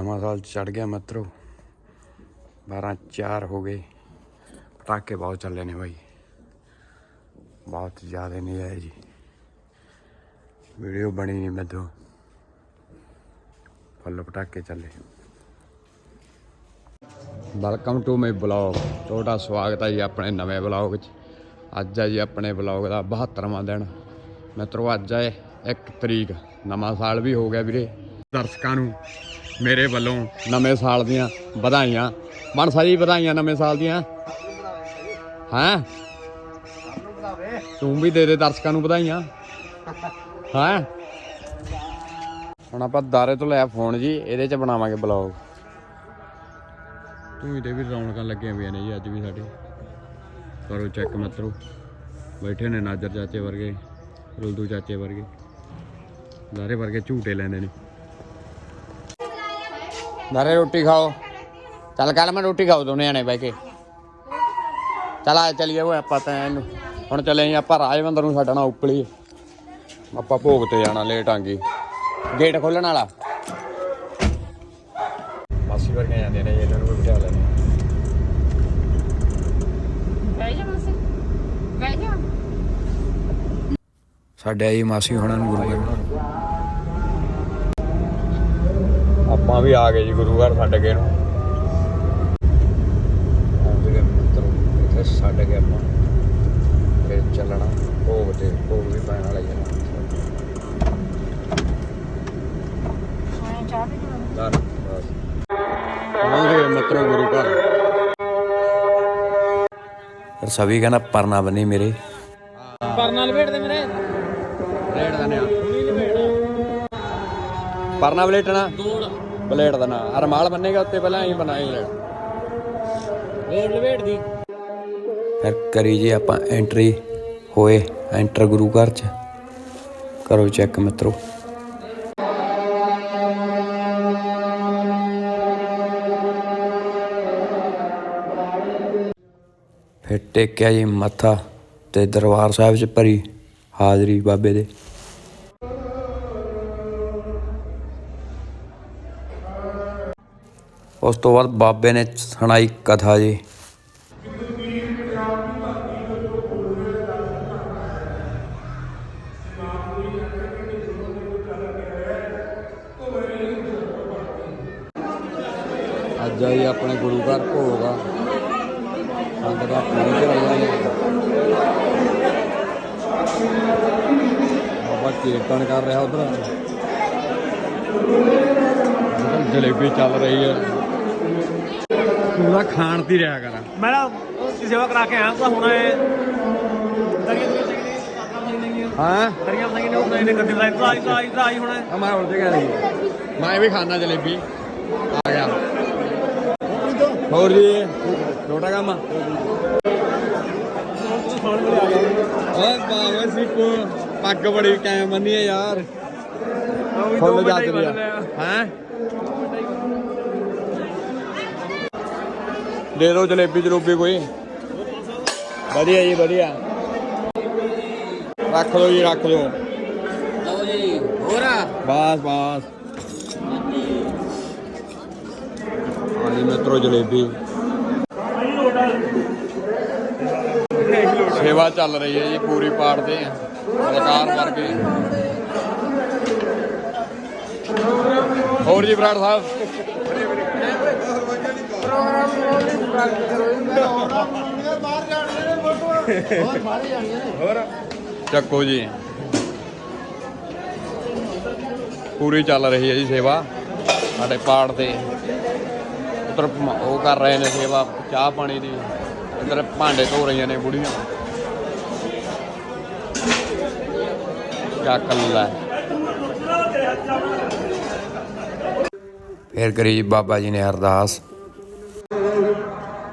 ਨਵਾਂ ਸਾਲ ਚੜ ਗਿਆ ਮਿੱਤਰੋ। 12 4 ਹੋ ਗਏ। ਪਟਾਕੇ ਬਹੁਤ ਚੱਲੇ ਨੇ ਬਾਈ। ਬਹੁਤ ਜ਼ਿਆਦਾ ਨਹੀਂ ਆਏ ਜੀ। ਵੀਡੀਓ ਬਣੀ ਨਹੀਂ ਮੈਥੋਂ ਫੁੱਲ ਪਟਾਕੇ ਚੱਲੇ। ਵੈਲਕਮ ਟੂ ਮਾਈ ਬਲੌਗ ਤੁਹਾਡਾ ਸਵਾਗਤ ਹੈ ਜੀ ਆਪਣੇ ਨਵੇਂ ਬਲੌਗ 'ਚ। ਅੱਜ ਹੈ ਜੀ ਆਪਣੇ ਬਲੌਗ ਦਾ 72ਵਾਂ ਦਿਨ। ਮਿੱਤਰੋ, ਅੱਜ ਹੈ 1 ਤਰੀਕ। ਨਵਾਂ ਸਾਲ ਵੀ ਹੋ ਗਿਆ ਵੀਰੇ। ਦਰਸ਼ਕਾਂ ਨੂੰ ਮੇਰੇ ਵੱਲੋਂ ਨਵੇਂ ਸਾਲ ਦੀਆਂ ਵਧਾਈਆਂ। ਮਨਸਾ ਜੀ ਵਧਾਈਆਂ ਨਵੇਂ ਸਾਲ ਦੀਆਂ। ਹੈਂ? ਤੂੰ ਵੀ ਦੇ ਦੇ ਦਰਸ਼ਕਾਂ ਨੂੰ ਵਧਾਈਆਂ। ਹੈਂ? ਹੁਣ ਆਪਾਂ ਦਾਰੇ ਤੋਂ ਲਿਆ ਫੋਨ ਜੀ, ਇਹਦੇ 'ਚ ਬਣਾਵਾਂਗੇ ਬਲੌਗ ਤੂੰ ਇਹਦੇ ਵੀ ਰੌਣਕਾਂ ਲੱਗੀਆਂ ਹੋਈਆਂ ਨੇ ਜੀ ਅੱਜ ਵੀ ਸਾਡੇ। ਕਰੋ ਚੈੱਕ ਮਿੱਤਰੋ। ਬੈਠੇ ਨੇ ਨਾਜਰ ਚਾਚੇ ਵਰਗੇ, ਰੁਲਦੂ ਚਾਚੇ ਵਰਗੇ। ਦਾਰੇ ਵਰਗੇ ਝੂਟੇ ਲੈਂਦੇ ਨੇ। ਦਾਰੇ ਰੋਟੀ ਖਾਓ। ਚੱਲ ਕੱਲ ਮੈਂ ਰੋਟੀ ਖਾਓ ਦੋਨੇ ਆਣੇ ਬਹਿ ਕੇ। ਚੱਲ ਆ ਚਲੀਏ ਉਹ ਆਪਾਂ ਤਾਂ ਇਹਨੂੰ। ਹੁਣ ਚੱਲੇ ਜੀ ਆਪਾਂ ਰਾਜਵੰਦਰ ਨੂੰ ਛੱਡਣਾ ਉਪਲੀ। ਆਪਾਂ ਭੋਗ ਤੇ ਜਾਣਾ ਲੇਟ ਆਂਗੀ ਗੇਟ ਖੋਲਣ ਵਾਲਾ। ਮਾਸੀ ਵਰਗੇ ਜਾਂਦੇ ਨੇ ਇਹਨਾਂ ਨੂੰ ਵੀ ਬਿਠਾ ਲੈਣੇ ਬਹਿ ਜਾ ਮਾਸੀ ਬਹਿ ਜਾ। ਸਾਡੇ ਆਈ ਮਾਸੀ ਹੁਣਾਂ ਨੂੰ ਗੁਰੂ ਘਰ। ਆਪਾਂ ਵੀ ਆ ਗਏ ਜੀ ਗੁਰੂ ਘਰ ਛੱਡ ਕੇ ਨੂੰ। ਆਉਂਦੇ ਗਏ ਮਿੱਤਰੋ ਇੱਥੇ ਛੱਡ ਕੇ ਆਪਾਂ ਫਿਰ ਚੱਲਣਾ ਭੋਗ ਤੇ ਭੋਗ ਵੀ ਪੈਣ ਵਾਲਾ ਜਨਾ ਹਾਂ ਚਾਹ ਵੀ ਦਾਨ ਬਸ। ਆਉਂਦੇ ਗਏ ਮਿੱਤਰੋ ਗੁਰੂ ਘਰ। ਫਿਰ ਸਭੀ ਕਹਿੰਦਾ ਪਰਨਾ ਬਣੀ ਮੇਰੇ। ਪਰਨਾ ਲਪੇਟ ਦੇ ਮੇਰੇ। ਪਲੇਟ ਦਾ ਨਿਆ ਪਰਨਾ ਪਲੇਟਣਾ ਪਲੇਟ ਦਾ ਨਾ। ਰਮਾਲ ਬੰਨੇਗਾ ਉੱਤੇ ਪਹਿਲਾਂ ਹੀ ਬਣਾਈ ਲੈ ਵੇੜ ਲਪੇਟ ਦੀ। ਫਿਰ ਕਰੀ ਜੀ ਆਪਾਂ ਐਂਟਰੀ ਹੋਏ ਐਂਟਰ ਗੁਰੂ ਘਰ ਚ। ਕਰੋ ਚੈੱਕ ਮਿੱਤਰੋ। ਫਿਰ ਟੇਕਿਆ ਜੀ ਮੱਥਾ ਤੇ ਦਰਬਾਰ ਸਾਹਿਬ ਚ ਭਰੀ ਹਾਜ਼ਰੀ ਬਾਬੇ ਦੇ। ਉਸ ਤੋਂ ਬਾਅਦ ਬਾਬੇ ਨੇ ਸੁਣਾਈ ਕਥਾ ਜੀ। ਅੱਜ ਆਈ ਆਪਣੇ ਗੁਰੂ ਘਰ ਭੋਗ ਆ। ਸੰਤ ਦਾ ਪਹੁੰਚ ਰਿਹਾ ਨੇ ਬਾਬਾ ਕੀਰਤਨ ਕਰ ਰਿਹਾ ਉਧਰ। ਜਲੇਬੀ ਚੱਲ ਰਹੀ ਹੈ ਤਾਂ ਖਾਣ ਤੇ ਹੀ ਰਿਹਾ ਕਰ। ਮੈਂ ਨਾ ਉਸ ਦੀ ਸੇਵਾ ਕਰਾ ਕੇ ਆਇਆ ਤਾਂ ਹੁਣ ਇਹ ਦਰੀਆਂ ਹਾਂ? ਦਰੀਆਂ ਚਾਹੀਦੀਆਂ ਨੇ ਉਹ ਨੇ ਗੱਡੀ ਲਾਈ ਤਾਂ ਆਈ ਤਾਂ ਆਈ ਤਾਂ ਆਈ ਹੁਣ। ਆ ਮੈਂ ਉਲਝ ਗਿਆ ਨਹੀਂ ਮੈਂ ਵੀ ਖਾਣਾ ਜਲੇਬੀ। ਆ ਗਿਆ। ਹੋਰ ਜੀ ਛੋਟਾ ਕੰਮ ਓਏ ਬਾਬਾ ਸਿੱਕੋ ਪੱਗ ਬੜੀ ਕਾਇਮ ਬੰਨੀ ਹੈ ਯਾਰ ਫੁੱਲ ਜੱਜਦੀ ਆ। ਹੈ? ਦੇ ਦਿਓ ਜਲੇਬੀ ਜਲੂਬੀ ਕੋਈ। ਵਧੀਆ ਜੀ ਵਧੀਆ। ਰੱਖ ਦਿਓ ਜੀ ਰੱਖ ਦਿਓ ਲਓ ਜੀ ਹੋਰ? ਬਸ ਬਸ। ਆਲੀ ਮਿੱਤਰੋ ਜਲੇਬੀ। ਸੇਵਾ ਚੱਲ ਰਹੀ ਹੈ ਜੀ ਪੂਰੀ ਪਾੜ ਤੇ ਸਰਕਾਰ ਵਰਗੇ ਹੋਰ ਜੀ ਬਰਾੜ ਸਾਹਿਬ? ਚੱਕੋ ਜੀ। ਪੂਰੀ ਚੱਲ ਰਹੀ ਹੈ ਜੀ ਸੇਵਾ। ਸਾਡੇ ਪਾੜ ਤੇ ਉਧਰ ਉਹ ਕਰ ਰਹੇ ਨੇ ਸੇਵਾ, ਚਾਹ ਪਾਣੀ ਦੀ। ਇਧਰ ਭਾਂਡੇ ਧੋ ਰਹੀਆਂ ਨੇ ਬੁੜੀਆਂ। ਚੱਕ ਲੈ ਫੇਰ ਕਰੀ ਬਾਬਾ ਜੀ ਨੇ ਅਰਦਾਸ।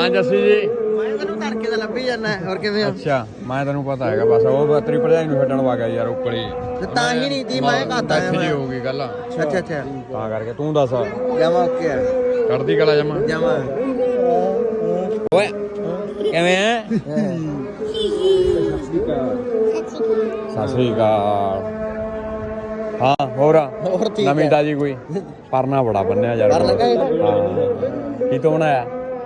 ਹਾਂ ਜੱਸੀ ਜੀ। ਮੈਂ ਤੈਨੂੰ ਤੜਕੇ ਦਾ ਲੱਭੀ ਜਾਂਦਾ ਹੋਰ ਕਿਵੇਂ ਆ? ਅੱਛਾ ਮੈਂ ਤੈਨੂੰ ਪਤਾ ਹੈਗਾ ਬਸ ਉਹ ਤੇਰੀ ਭਰਜਾਈ ਨੂੰ ਛੱਡਣ ਵਾ ਗਿਆ ਯਾਰ ਉੱਪਲੀ ਤੇ ਤਾਂ ਹੀ ਨਹੀਂ ਤੀ ਮੈਂ ਘਾਤਾ ਆਇਆ ਮੈਂ ਹੋ ਗਈ ਗੱਲ। ਅੱਛਾ ਅੱਛਾ ਤਾਂ ਕਰਕੇ ਤੂੰ ਦੱਸ। ਜਮਾ ਓਕੇ ਆ। ਕਰਦੀ ਕਲਾ ਜਮਾ। ਜਮਾ ਓਏ ਕਿਵੇਂ ਹੈ ਸਤਿ ਸ੍ਰੀ ਅਕਾਲ। ਹਾਂ ਹੋਰ? ਹੋਰ ਠੀਕ ਨਵੀਂ। ਤਾਜੀ ਕੋਈ? ਪਰਨਾ ਬੜਾ ਬੰਨਿਆ ਯਾਰ ਕਾਹੇ? ਹਾਂ। ਕੀ ਤੋਂ ਬਣਾਇਆ?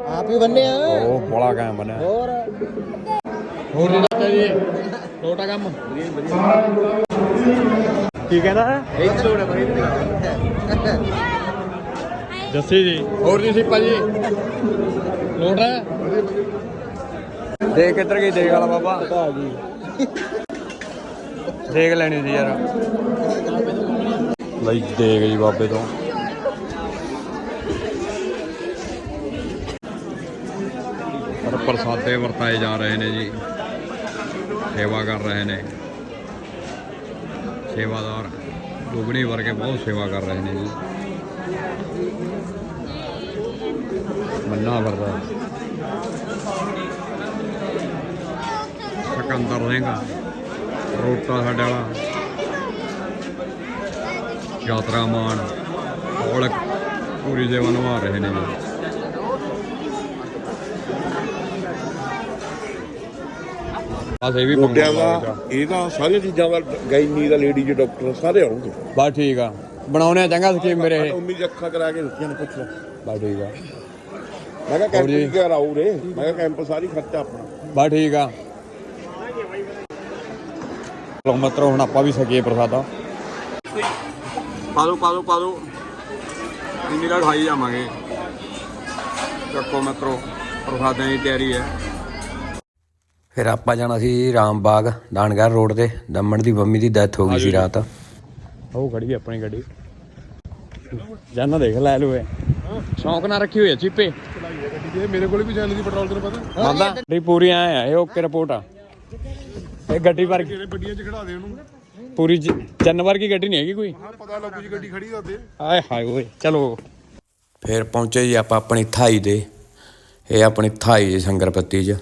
ਆਪ ਹੀ ਬੰਨੇ ਆ। ਉਹ ਬੜਾ ਕਾਇਮ ਬਣਿਆ ਹੋਰ। ਹੋਰ ਜੀ ਚਾਚਾ ਜੀ। ਛੋਟਾ ਕੰਮ। ਕੀ ਕਹਿੰਦਾ? ਹੈ ਇੱਕ ਲੋੜ ਬੜੀ ਜੱਸੀ ਜੀ। ਹੋਰ ਜੀ ਸਿੱਪਾ ਜੀ। ਲੋਟ? ਹੈ ਦੇਖ ਕਿੱਧਰ ਗਈ ਦੇਖ ਵਾਲਾ ਬਾਬਾ। ਆ ਗਈ ਦੇਖ ਲੈਣੀ ਸੀ ਯਾਰ। ਲਈ ਦੇਖ ਜੀ ਬਾਬੇ ਤੋਂ। ਔਰ ਪ੍ਰਸਾਦੇ ਵਰਤਾਏ ਜਾ ਰਹੇ ਨੇ ਜੀ। ਸੇਵਾ ਕਰ ਰਹੇ ਨੇ। ਸੇਵਾਦਾਰ, ਦੁਗਣੀ ਵਰਗੇ ਬਹੁਤ ਸੇਵਾ ਕਰ ਰਹੇ ਨੇ ਜੀ। ਮੰਨਾ ਵਰਦਾ। ਸਕੰਦਰ ਸਿੰਘ, ਰੋਟਾ ਸਾਡੇ ਵਾਲਾ। ਯਾਤਰਾ ਮਾਨ ਔਲਕ ਪੂਰੀ ਸੇਵਾ ਨਿਭਾ ਰਹੇ ਨੇ ਜੀ। ਬਸ ਇਹ ਵੀ ਮੁੰਡਿਆਂ ਪੰਗਾ ਦਾ ਇਹਦਾ ਸਾਰੀਆਂ ਚੀਜ਼ਾਂ ਦਾ ਗਾਇਨੀ ਦਾ ਲੇਡੀ ਜੀ ਡਾਕਟਰ ਸਾਰੇ ਆਉਣਗੇ। ਬਸ ਠੀਕ ਆ। ਬਣਾਉਣੇ ਚੰਗਾ ਸਕੀਮ ਮੇਰੇ। ਇਹ ਉਮੀ ਅੱਖਾਂ ਕਰਾ ਕੇ ਦਿੱਤੀਆਂ ਨੇ ਪੁੱਛ। ਲੈ ਬਸ ਠੀਕ ਆ। ਮੈਂ ਕਿਹਾ ਕੈਂਪ? ਕੀ ਕਰਾਉ ਰੇ ਮੈਂ ਕਿਹਾ ਕੈਂਪ ਸਾਰੀ ਖਰਚਾ ਆਪਣਾ। ਬਸ ਠੀਕ ਆ। ਲੋ ਮਤਰੋ ਹੁਣ ਆਪਾਂ ਵੀ ਸਕੀਏ ਪ੍ਰਸਾਦਾ। ਪਾ ਦੋ ਪਾ ਦੋ ਪਾ ਇੰਨੀ ਖਾਈ ਜਾਵਾਂਗੇ। ਚੱਕੋ ਮਤਰੋ ਪ੍ਰਸਾਦਾਂ ਦੀ ਤਿਆਰੀ ਹੈ। ਫਿਰ ਆਪਾਂ ਜਾਣਾ ਸੀ ਰਾਮਬਾਗ ਦਾਨਗੜ ਰੋਡ ਤੇ। ਦਮਨ ਦੀ ਮੰਮੀ ਦੀ ਡੈਥ ਹੋ ਗਈ ਸੀ ਰਾਤ। ਉਹ ਖੜੀ ਹੈ ਆਪਣੀ ਗੱਡੀ ਜਾਨਾ ਦੇਖ ਲੈ ਲੋ ਸ਼ੌਂਕ ਨਾਲ ਰੱਖੀ ਹੋਈ ਹੈ ਚੀਪੇ। ਮੇਰੇ ਕੋਲ ਵੀ ਜਾਂਦੀ ਪੈਟਰੋਲ ਤੈਨੂੰ ਪਤਾ? ਮਾਦਾ ਦੀ ਪੂਰੀ ਆਏ ਆ ਇਹ ਓਕੇ ਰਿਪੋਰਟ ਆ। ਇਹ ਗੱਡੀ ਵਰਗੀ। ਵੱਡੀਆਂ ਚ ਖੜਾ ਦੇ ਉਹਨੂੰ। ਪੂਰੀ ਜ- ਜੰਨ ਵਰਗੀ ਗੱਡੀ ਨਹੀਂ ਹੈਗੀ ਕੋਈ? ਹਾਂ ਪਤਾ ਲੱਗੂ ਜੀ ਗੱਡੀ ਖੜੀ ਹੁੰਦੇ ਆਏ ਹਾਏ ਓਏ ਚਲੋ। ਫਿਰ ਪਹੁੰਚੇ ਜੀ ਆਪਾਂ ਆਪਣੀ ਥਾਈ ਦੇ। ਇਹ ਆਪਣੀ ਥਾਈ ਦੀ ਸੰਗਰਪੱਤੀ 'ਚ।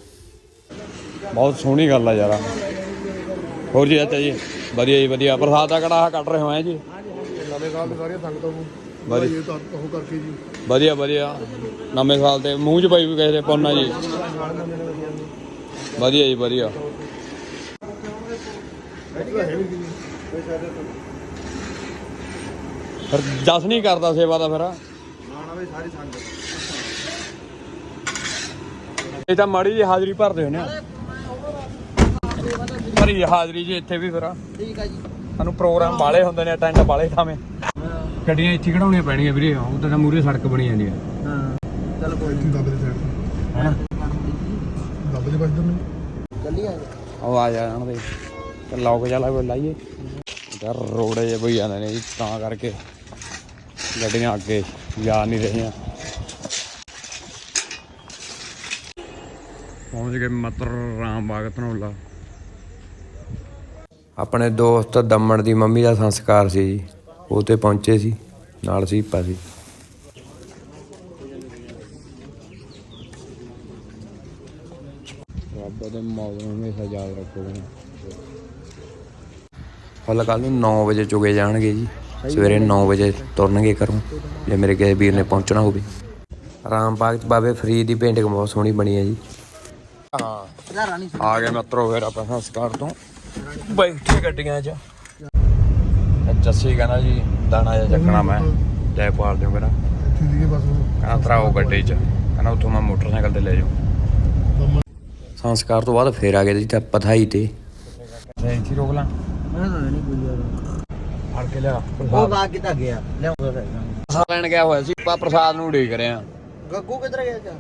ਬਹੁਤ ਸੋਹਣੀ ਗੱਲ ਆ ਯਾਰ। ਹੋਰ ਜੀ ਅੱਛਾ ਜੀ ਵਧੀਆ ਜੀ ਵਧੀਆ। ਪ੍ਰਸਾਦ ਦਾ ਕੜਾਹ ਕੱਟ ਰਹੇ ਹੋਏ ਆ ਜੀ। ਨਵੇਂ ਸਾਲ ਦੇ ਸਾਰੀਆਂ ਸੰਗਤਾਂ ਨੂੰ। ਵਧੀਆ। ਇਹ ਤਾਂ ਉਹ ਕਰਕੇ ਜੀ। ਵਧੀਆ ਵਧੀਆ। ਨਵੇਂ ਸਾਲ ਤੇ ਮੂੰਹ 'ਚ ਪਾਈ ਵੀ ਕਿਸੇ ਦੇ ਪੌਣਾ ਜੀ। ਵਧੀਆ ਜੀ ਵਧੀਆ। ਫਿਰ ਜਸ ਨਹੀਂ ਕਰਦਾ ਸੇਵਾ ਦਾ ਫਿਰ। ਇਹ ਤਾਂ ਮਾੜੀ ਜੀ ਹਾਜ਼ਰੀ ਭਰਦੇ ਹੁੰਦੇ ਆ। ਭਰੀ ਹਾਜ਼ਰੀ ਜੀ ਇੱਥੇ ਵੀ ਫਿਰ। ਠੀਕ ਆ ਜੀ। ਸਾਨੂੰ ਪ੍ਰੋਗਰਾਮ ਬਾਲੇ ਹੁੰਦੇ ਨੇ ਟੈਂਟ ਬਾਲੇ ਥਾਵੇਂ। ਗੱਡੀਆਂ ਇੱਥੇ ਖੜਾਉਣੀਆਂ ਪੈਣੀਆਂ ਵੀਰੇ ਉਧਰ ਤਾਂ ਮੂਰੇ ਸੜਕ ਬਣੀ ਜਾਂਦੀ ਹੈ ਹਾਂ ਚੱਲ ਕੋਈ ਇੱਥੇ ਦੱਬ ਦੇ ਸਾਈਡ ਹੈਨਾ ਦੱਬ ਦੇ ਬਸ ਨੂੰ। ਚੱਲੀ ਆ। ਉਹ ਆ ਜਾਣ ਦੇ। ਤੇ ਲੋਕ ਜਾ ਲਾ ਲਾਈਏ। ਯਾਰ ਰੋੜੇ ਜੇ ਬਈ ਜਾਂਦੇ ਨੇ ਜੀ ਤਾਂ ਕਰਕੇ ਗੱਡੀਆਂ ਅੱਗੇ ਜਾ ਨਹੀਂ ਰਹੀਆਂ। ਪਹੁੰਚ ਗਏ ਮਤਰ ਰਾਮ ਬਾਗ ਧਨੌਲਾ। ਆਪਣੇ ਦੋਸਤ ਦਮਣ ਦੀ ਮੰਮੀ ਦਾ ਸੰਸਕਾਰ ਸੀ ਜੀ। ਉਹ ਤੇ ਪਹੁੰਚੇ ਸੀ ਨਾਲ ਸੀ ਸੀ ਰੱਬ ਦੇ ਮੌਤ ਨੂੰ ਹਮੇਸ਼ਾ ਯਾਦ ਰੱਖੋਗੇ ਹਲ ਕੱਲ ਨੂੰ 9 ਵਜੇ ਚੁਗੇ ਜਾਣਗੇ ਜੀ। ਸਵੇਰੇ 9 ਵਜੇ ਤੁਰਨਗੇ ਘਰੋਂ ਜੇ ਮੇਰੇ ਕਿਸੇ ਵੀਰ ਨੇ ਪਹੁੰਚਣਾ ਹੋਵੇ। ਰਾਮ ਬਾਗ ਚ ਬਾਬੇ ਫਰੀਦ ਦੀ ਪੇਂਟਿੰਗ ਬਹੁਤ ਸੋਹਣੀ ਬਣੀ ਹੈ ਜੀ। ਹਾਂ। ਆ ਗਏ ਮਿੱਤਰੋ ਫਿਰ ਆਪਾਂ ਸੰਸਕਾਰ ਤੋਂ। ਬੈਠੇ ਗੱਡੀਆਂ 'ਚ। ਜੱਸੀ ਕਹਿੰਦਾ ਜੀ ਦਾਣਾ ਜਿਹਾ ਚੱਕਣਾ ਮੈਂ ਜੈ ਪਾਲ ਦਿਓ ਮੇਰਾ। ਇੱਥੇ ਸੀਗੇ ਬਸ ਉਹ। ਕਹਿੰਦਾ ਤਰਾਓ ਗੱਡੀ 'ਚ। ਕਹਿੰਦਾ ਉੱਥੋਂ ਮੈਂ ਮੋਟਰਸਾਈਕਲ ਤੇ ਲੈ ਜਾਊਂ। ਸੰਸਕਾਰ ਤੋਂ ਬਾਅਦ ਫੇਰ ਆ ਗਏ ਜੀ ਤਾਂ ਪਥਾਈ ਤੇ। ਇੱਥੇ ਰੋਕ ਲਾਂ। ਮੈਂ ਤਾਂ ਨਹੀਂ ਕੋਈ ਯਾਰ ਫੜ ਕੇ ਲਿਆ। ਉਹ ਗਾ ਕੇ ਤਾਂ ਗਿਆ ਲਿਆਉਂਦਾ ਫਿਰ ਪ੍ਰਸਾਦ ਲੈਣ ਗਿਆ ਹੋਇਆ ਸੀ ਆਪਾਂ ਪ੍ਰਸਾਦ ਨੂੰ ਉਡੀਕ ਰਹੇ ਆ ਗੱਗੂ ਕਿੱਧਰ ਗਿਆ ਜਾ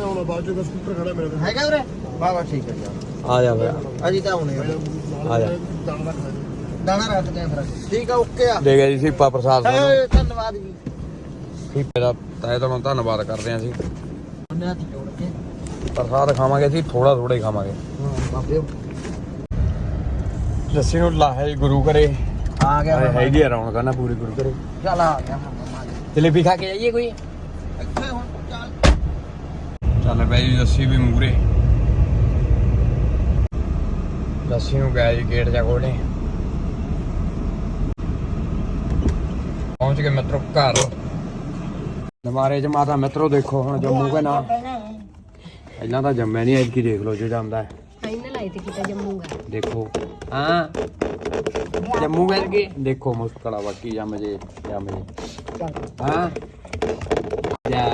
ਹੁਣ ਬਾਅਦ ਚੋਂ ਸਕੂਟਰ ਖੜਾ ਮੇਰੇ। ਹੈਗਾ ਉਰੇ? ਵਾਹ ਵਾਹ ਠੀਕ ਹੈ ਜੀ। ਆ ਜਾ ਫਿਰ ਅਜੀ ਤਾਂ ਹੁਣੇ ਆ। ਜਾ। ਦਾਣਾ ਰੱਖ ਲੈ ਦਾਣਾ ਰੱਖ ਦੇ ਫਿਰ ਠੀਕ ਆ ਓਕੇ ਆ। ਦੇ ਗਿਆ ਜੀ ਸੀਪਾ ਪ੍ਰਸਾਦ ਸਾਨੂੰ ਧੰਨਵਾਦ ਜੀ। ਸੀਪੇ ਦਾ ਤਹਿ ਦਿਲੋਂ ਧੰਨਵਾਦ ਕਰਦੇ ਹਾਂ ਅਸੀਂ। ਉਹਨੇ ਹੱਥ ਜੋੜ ਕੇ। ਪ੍ਰਸਾਦ ਖਾਵਾਂਗੇ ਅਸੀਂ ਥੋੜਾ ਥੋੜਾ ਹੀ ਖਾਵਾਂਗੇ ਬਾਬੇ। ਲੱਸੀ ਨੂੰ ਲਾਹੇ ਗੁਰੂ ਘਰੇ। ਆ ਗਿਆ ਹੈ ਹੈਗੀ ਆ ਰੌਣਕ ਨਾ ਪੂਰੀ ਗੁਰੂ ਘਰੇ। ਚੱਲ ਆ ਗਿਆ ਜਲੇਬੀ ਖਾ ਕੇ ਜਾਈਏ ਕੋਈ? ਇੱਥੇ ਹੁਣ ਚੱਲ। ਚੱਲ ਜੀ ਲੱਸੀ ਵੀ ਮੂਰੇ ਲੱਸੀ ਨੂੰ ਗਿਆ ਜੀ ਗੇਟ ਜਾ ਕੋਲੇ ਪਹੁੰਚ ਗਏ ਮਿੱਤਰੋ ਘਰ। ਨਮਾਰੇ ਚ ਮਾਤਾ ਮਿੱਤਰੋ ਦੇਖੋ ਹੁਣ ਜੰਮੂ ਕੇ ਨਾ। ਪਹਿਲਾਂ ਤਾਂ ਜੰਮਿਆ ਨਹੀਂ ਐਤਕੀ ਦੇਖ ਲਓ ਜੋ ਜੰਮਦਾ ਹੈ। ਇਹਨੇ ਲਾਈ ਤੇ ਕਿਤਾ ਜੰਮੂਗਾ ਦੇਖੋ। ਹਾਂ। ਜੰਮੂ ਗਏ ਕਿ ਦੇਖੋ ਮੁਸ਼ਕਲ ਆ ਬਾਕੀ ਜੰਮ ਜੇ ਜੰਮ ਜੇ। ਹਾਂ। ਜਾ।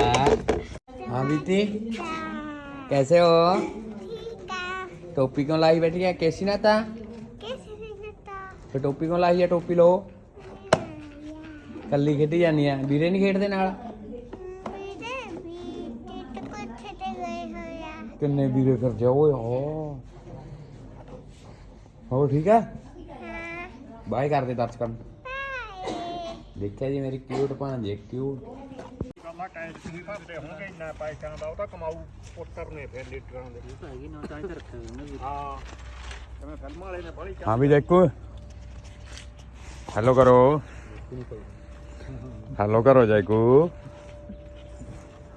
ਟੋਪੀ ਕਿਉਂ ਲਾਈ ਬੈਠੀ ਹੈ ਕੇਸੀ ਨਾ ਤਾਂ ਕਿਸੇ ਨੇ ਦਿੱਤਾ ਤੇ ਟੋਪੀ ਕਿਉਂ ਲਾਈ ਹੈ ਟੋਪੀ ਲੋ ਕੱਲੀ ਖੇਡੀ ਜਾਨੀ ਆ ਵੀਰੇ ਨਹੀਂ ਖੇਡਦੇ ਨਾਲ ਮੇਰੇ ਵੀ ਤੇ ਕੋਠੇ ਤੇ ਗਏ ਹੋਇਆ ਕਿੰਨੇ ਵੀਰੇ ਫਿਰ ਜਾ ਓਏ ਹੋ ਹੋ ਠੀਕ ਹੈ ਹਾਂ ਬਾਏ ਕਰਦੇ ਦਰਸ਼ਕਾਂ ਨੂੰ। ਬਾਏ ਦੇਖਿਆ ਜੀ ਮੇਰੀ ਕਿਊਟ ਭਾਂਜੀ ਕਿਊਟ ਗੱਲਾਂ ਕੈਸ਼ ਵੀ ਭਰਦੇ ਹੋਣਗੇ ਇੰਨਾ ਪੈਸਿਆਂ ਦਾ ਉਹ ਤਾਂ ਕਮਾਊ ਪੁੱਤਰ ਨੇ ਫਿਰ ਲੀਡਰਾਂ ਦੇ। ਹੈਗੀ ਨਾ ਤਾਂ ਹੀ ਰੱਖਿਆ ਹਾਂ। ਜਿਵੇਂ ਫਿਲਮਾਂ ਵਾਲੇ ਨੇ ਬੜੀ ਹਾਂ ਵੀ ਦੇਖੋ। ਹੈਲੋ ਕਰੋ। ਹੈਲੋ ਕਰੋ ਜੈਕੂ।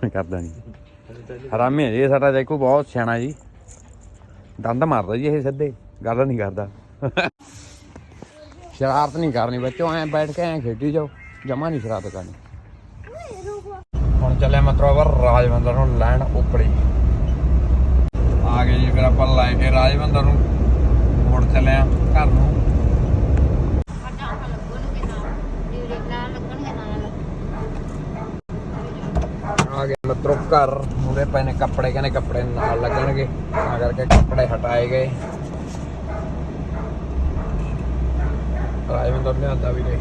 ਕਰਦਾ ਨਹੀਂ ਹਰਾਮੀ ਹੈ ਜੀ ਇਹ ਸਾਡਾ ਜੈਕੂ ਬਹੁਤ ਸਿਆਣਾ ਜੀ। ਦੰਦ ਮਾਰਦਾ ਜੀ ਇਹ ਸਿੱਧੇ ਗੱਲ ਨਹੀਂ ਕਰਦਾ। ਸ਼ਰਾਰਤ ਨਹੀਂ ਕਰਨੀ ਬੱਚੋ ਐ ਬੈਠ ਕੇ ਐ ਖੇਡੀ ਜਾਓ ਜਮਾ ਨਹੀਂ ਸ਼ਰਾਰਤ ਕਰਨੀ। ਹੁਣ ਚੱਲਿਆ ਮਤਲਬ ਰਾਜਵੰਦਰ ਨੂੰ ਲੈਣ ਉਪੜੀ ਆ ਗਏ ਜੀ ਫਿਰ ਆਪਾਂ ਲੈ ਕੇ ਰਾਜਵੰਦਰ ਨੂੰ ਮੁੜ ਚੱਲੇ ਆ ਘਰ ਨੂੰ। ਆ ਗਏ ਮਤਲਬ ਘਰ ਉਹਦੇ ਪਏ ਨੇ ਕੱਪੜੇ ਕਹਿੰਦੇ ਕੱਪੜੇ ਨਾਲ ਲੱਗਣਗੇ ਤਾਂ ਕਰਕੇ ਕੱਪੜੇ ਹਟਾਏ ਗਏ। ਰਾਜਵੰਦਰ ਵੀ ਗਏ।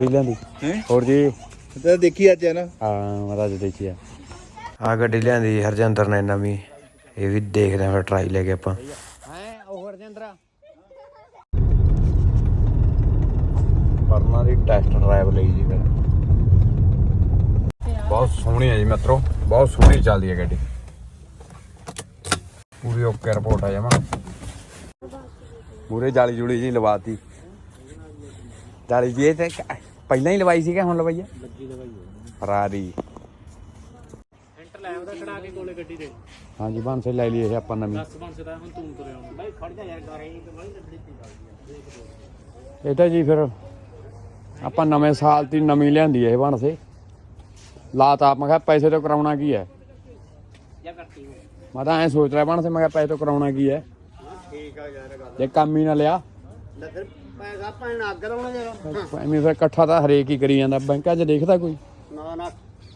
ਵੀ ਲਿਆਂਦੀ। ਹੋਰ ਜੀ? ਤੇ ਦੇਖੀ ਅੱਜ ਹੈ ਨਾ। ਹਾਂ ਮਹਾਰਾਜ ਦੇਖੀਆ ਆ। ਗੱਡੀ ਲਿਆਂਦੀ ਹਰਜਿੰਦਰ ਨੇ ਨਵੀਂ ਇਹ ਵੀ ਦੇਖਦੇ ਆਂ ਫਿਰ ਟਰਾਈ ਲੈ ਕੇ ਆਪਾਂ। ਹੈ ਉਹ ਹਰਜਿੰਦਰਾ ਵਰਨਾ ਦੀ ਟੈਸਟ ਡਰਾਈਵ ਲਈ ਜੀ ਫਿਰ। ਬਹੁਤ ਸੋਹਣੀ ਹੈ ਜੀ ਮਿੱਤਰੋ ਬਹੁਤ ਸੋਹਣੀ ਚੱਲਦੀ ਹੈ ਗੱਡੀ। ਪੂਰੀ ਓਕੇ ਰਿਪੋਰਟ ਆ ਜਮਾ। ਮੂਰੇ ਜਾਲੀ ਜੁੜੀ ਜੀ ਲਵਾਤੀ। ਜਾਲੀ ਜੀ ਇਹ ਤੇ ਕ- ਪਹਿਲਾਂ ਹੀ ਲਵਾਈ ਸੀ ਕਿ ਹੁਣ ਲਵਾਈ ਆ? ਫਰਾਰੀ। ਸੈਂਟਰ ਲੈ ਉਹਦਾ ਖੜਾ ਕੇ ਕੋਲੇ ਗੱਡੀ ਦੇ। ਹਾਂਜੀ ਬਾਂਸੇ ਲੈ ਲਈ ਇਹ ਆਪਾਂ ਨਵੀਂ। 10 ਬਣ ਸਕਦਾ ਹੁਣ ਤੂੰ ਤੁਰਿਆ ਆਉਣਾ ਬਾਈ ਖੜ ਜਾ ਯਾਰ ਗਾਰੇ ਤੇ ਬੜੀ ਗੱਡੀ ਇਹ ਤਾਂ ਜੀ ਫਿਰ ਆਪਾਂ ਨਵੇਂ ਸਾਲ ਦੀ ਨਵੀਂ ਲਿਆਂਦੀ ਇਹ ਬਣਸੇ ਲਾਤਾ ਮੈਂ ਕਿਹਾ ਪੈਸੇ ਤੋਂ ਕਰਾਉਣਾ ਕੀ ਹੈ ਮੈਂ ਤਾਂ ਐ ਸੋਚ ਰਿਹਾ ਬਣਸੇ ਮੈਂ ਕਿਹਾ ਪੈਸੇ ਤੋਂ ਕਰਾਉਣਾ ਕੀ ਹੈ ਠੀਕ ਆ ਯਾਰ ਗੱਲ ਜੇ ਕੰਮ ਹੀ ਨਾ ਲਿਆ। ਪੈਸਾ ਪੈਣ ਅੱਗ ਲਾਉਣਾ ਜਰਾ ਐਵੇਂ ਫਿਰ ਇਕੱਠਾ ਤਾਂ ਹਰੇਕ ਹੀ ਕਰੀ ਜਾਂਦਾ ਬੈਂਕਾਂ 'ਚ ਦੇਖਦਾ ਕੋਈ? ਨਾ ਨਾ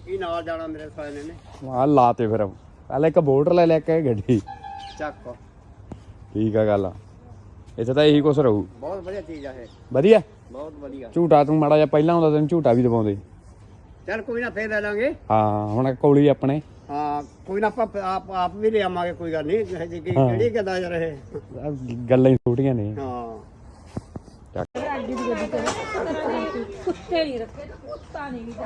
ਇਹ ਨਾਲ ਜਾਣਾ ਮੇਰੇ ਸਾਲੇ ਨੇ ਆਹ ਲਾਤੇ ਫਿਰ ਪਹਿਲਾਂ ਇੱਕ ਬੋਲਟ ਲੈ ਲੈ ਕੇ ਗੱਡੀ। ਚੱਕ ਠੀਕ ਆ ਗੱਲ ਇੱਥੇ ਤਾਂ ਇਹੀ ਕੁਛ ਰਹੂ। ਬਹੁਤ ਵਧੀਆ ਚੀਜ਼ ਆ ਇਹ। ਵਧੀਆ? ਬਹੁਤ ਵਧੀਆ। ਝੂਟਾ ਤੂੰ ਮਾੜਾ ਜਿਹਾ ਪਹਿਲਾਂ ਹੁੰਦਾ ਤੈਨੂੰ ਝੂਟਾ ਵੀ ਦਵਾਉਂਦੇ। ਚੱਲ ਕੋਈ ਨਾ ਫੇਰ ਲੈ ਲਾਂਗੇ। ਹਾਂ ਹੁਣ ਕੋਲੀ ਆਪਣੇ। ਹਾਂ ਕੋਈ ਨਾ ਆਪਾਂ ਆਪ ਆਪ ਵੀ ਲੈ ਆਵਾਂਗੇ ਕੋਈ ਗੱਲ ਨਹੀਂ। ਇਹ ਜਿਹੀ ਕਿਹੜੀ ਗੱਲਾਂ ਜਾ ਰਹੇ ਗੱਲਾਂ ਹੀ ਛੋਟੀਆਂ ਨੇ। ਹਾਂ। ਕੁੱਤੇ ਨਹੀਂ ਰੱਖੇ ਕੁੱਤਾ ਨਹੀਂ ਦਿੰਦਾ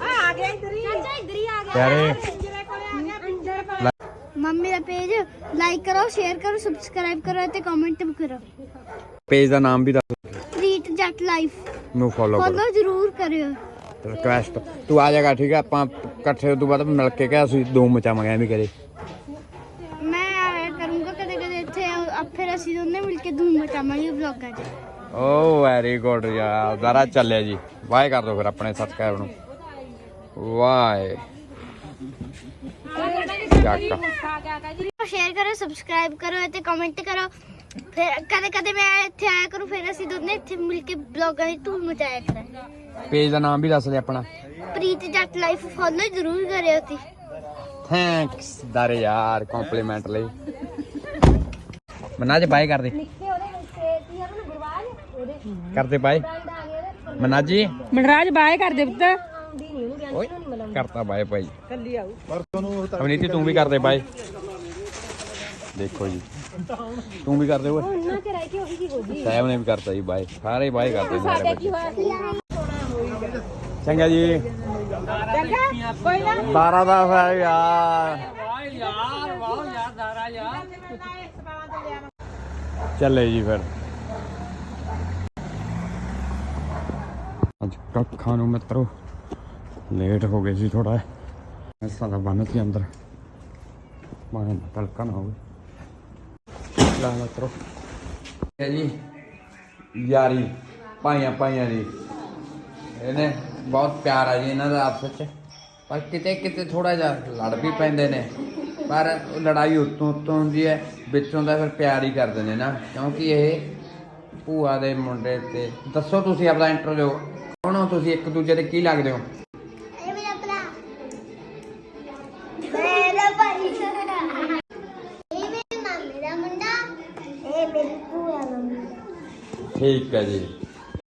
ਆ ਆ ਗਿਆ ਇਧਰ ਹੀ। ਚਾਚਾ ਇਧਰ ਹੀ ਆ ਗਿਆ। ਪਿਆਰੇ। ਪਿੰਜਰੇ ਕੋਲੇ ਆ ਗਿਆ ਪਿੰਜਰੇ ਕੋਲੇ। ਮੰਮੀ ਦਾ ਪੇਜ ਲਾਈਕ ਕਰੋ ਸ਼ੇਅਰ ਕਰੋ ਸਬਸਕ੍ਰਾਈਬ ਕਰੋ ਤੇ ਕਮੈਂਟ ਵੀ ਕਰੋ। ਪੇਜ ਦਾ ਨਾਮ ਵੀ ਦੱਸ ਪ੍ਰੀਤ ਜੱਟ ਲਾਈਫ ਨੂੰ ਫੋਲੋ ਕਰੋ। ਫੋਲੋ ਜ਼ਰੂਰ ਕਰਿਓ। ਰਿਕਵੈਸਟ ਤੂੰ ਆ ਜਾਗਾ ਠੀਕ ਹੈ? ਆਪਾਂ ਇਕੱਠੇ ਉਸ ਤੋਂ ਬਾਅਦ ਮਿਲ ਕੇ ਕਿਹਾ ਅਸੀਂ ਦੋ ਮਚਾਵਾਂਗੇ ਐਵੇਂ ਕਰੇ। ਮੈਂ ਆਇਆ ਕਰੂੰਗਾ ਕਦੇ ਕਦੇ ਇੱਥੇ ਆ ਫਿਰ ਅਸੀਂ ਦੋਨੇ ਮਿਲ ਕੇ ਧੂਮ ਮਚਾਵਾਂਗੇ ਵਲੌਗਾਂ 'ਚ। ਓ ਵੈਰੀ ਗੁੱਡ ਯਾਰ ਦਾਰਾ ਚੱਲਿਆ ਜੀ। ਵਾਏ ਕਰ ਦੋ ਫਿਰ ਆਪਣੇ ਸਬਸਕ੍ਰਾਈਬ ਨੂੰ। ਵਾਏ ਚੱਕ ਸ਼ੇਅਰ ਕਰੋ ਸਬਸਕ੍ਰਾਈਬ ਕਰੋ ਤੇ ਕਮੈਂਟ ਕਰੋ। ਫਿਰ ਕਦੇ ਕਦੇ ਮੈਂ ਇੱਥੇ ਆਇਆ ਕਰੂੰ ਫਿਰ ਅਸੀਂ ਦੋਨੇ ਇੱਥੇ ਮਿਲ ਕੇ ਵਲੌਗਾਂ ਦੀ ਧੂਮ ਮਚਾਇਆ ਕਰਾਂਗੇ। ਪੇਜ ਦਾ ਨਾਮ ਵੀ ਦੱਸ ਦੇ ਆਪਣਾ। ਪ੍ਰੀਤ ਜੱਟ ਲਾਈਫ ਫੋਲੋ ਜ਼ਰੂਰ ਕਰਿਓ ਤੁਸੀਂ। ਥੈਂਕਸ ਦਾਰੇ ਯਾਰ ਕੰਪਲੀਮੈਂਟ ਲਈ। ਮਨਾਜ ਬਾਏ ਕਰ ਦੇ ਕਰਦੇ ਬਾਏ। ਮਨਾਜੀ। ਮਨਰਾਜ ਬਾਏ ਕਰ ਦੇ ਪੁੱਤ। ਓਏ ਕਰਤਾ ਬਾਏ ਭਾਈ। ਕੱਲੀ ਆਉ ਅਵਨੀਤੀ ਤੂੰ ਵੀ ਕਰਦੇ ਬਾਏ। ਦੇਖੋ ਜੀ। ਤੂੰ ਵੀ ਕਰਦੇ ਓਏ। ਉਹਨਾਂ ਚ ਰਹਿ ਕੇ ਉਹੀ ਕੀ ਹੋਗੀ ਸਾਹਿਬ ਨੇ ਵੀ ਕਰਤਾ ਜੀ ਬਾਏ। ਸਾਰੇ ਬਾਏ ਕਰਦੇ ਨੇ ਸਾਡੇ ਸਾਰੇ ਕੀ ਬੱਚੇ ਹੋਇਆ ਚੰਗਾ ਜੀ। ਚੰਗਾ ਕੋਈ ਨਾ। 12 ਦਾ ਹੈ ਯਾਰ। ਚੱਲੇ ਜੀ ਫਿਰ। ਅੱਜ ਕੱਖਾਂ ਨੂੰ ਮਿੱਤਰੋ ਲੇਟ ਹੋ ਗਏ ਸੀ ਥੋੜਾ ਐਸਾ ਦਾ ਬੰਨ ਅੰਦਰ। ਮਾਂ ਤਲਕਾ ਨਾ ਹੋਵੇ। ਲਾ ਮਿੱਤਰੋ। ਇਹ ਜੀ ਯਾਰੀ, ਭਾਈਆਂ ਭਾਈਆਂ ਦੀ। ਇਹਨੇ ਬਹੁਤ ਪਿਆਰ ਆ ਜੀ ਇਹਨਾਂ ਦਾ ਆਪਸ ਵਿੱਚ। ਪਰ ਕਿਤੇ ਕਿਤੇ ਥੋੜਾ ਜਿਹਾ ਲੜ ਵੀ ਪੈਂਦੇ ਨੇ। ਪਰ ਲੜਾਈ ਉੱਤੋਂ ਉੱਤੋਂ ਹੁੰਦੀ ਹੈ, ਵਿੱਚੋਂ ਦਾ ਫਿਰ ਪਿਆਰ ਹੀ ਕਰਦੇ ਨੇ ਨਾ। ਕਿਉਂਕਿ ਇਹ ਭੂਆ ਦੇ ਮੁੰਡੇ ਤੇ ਦੱਸੋ ਤੁਸੀਂ ਆਪਣਾ ਇੰਟਰਵਿਊ ਕੌਣ ਹੋ ਤੁਸੀਂ ਇੱਕ ਦੂਜੇ ਦੇ ਕੀ ਲੱਗਦੇ ਹੋ? ਇਹ ਮੇਰਾ ਭਰਾ। ਮੇਰਾ ਭਾਈ। ਇਹ ਮੇਰੇ ਮਾਮੇ ਦਾ ਮੁੰਡਾ। ਇਹ ਮੇਰੀ ਭੂਆ ਦਾ ਮੁੰਡਾ। ਠੀਕ ਹੈ ਜੀ।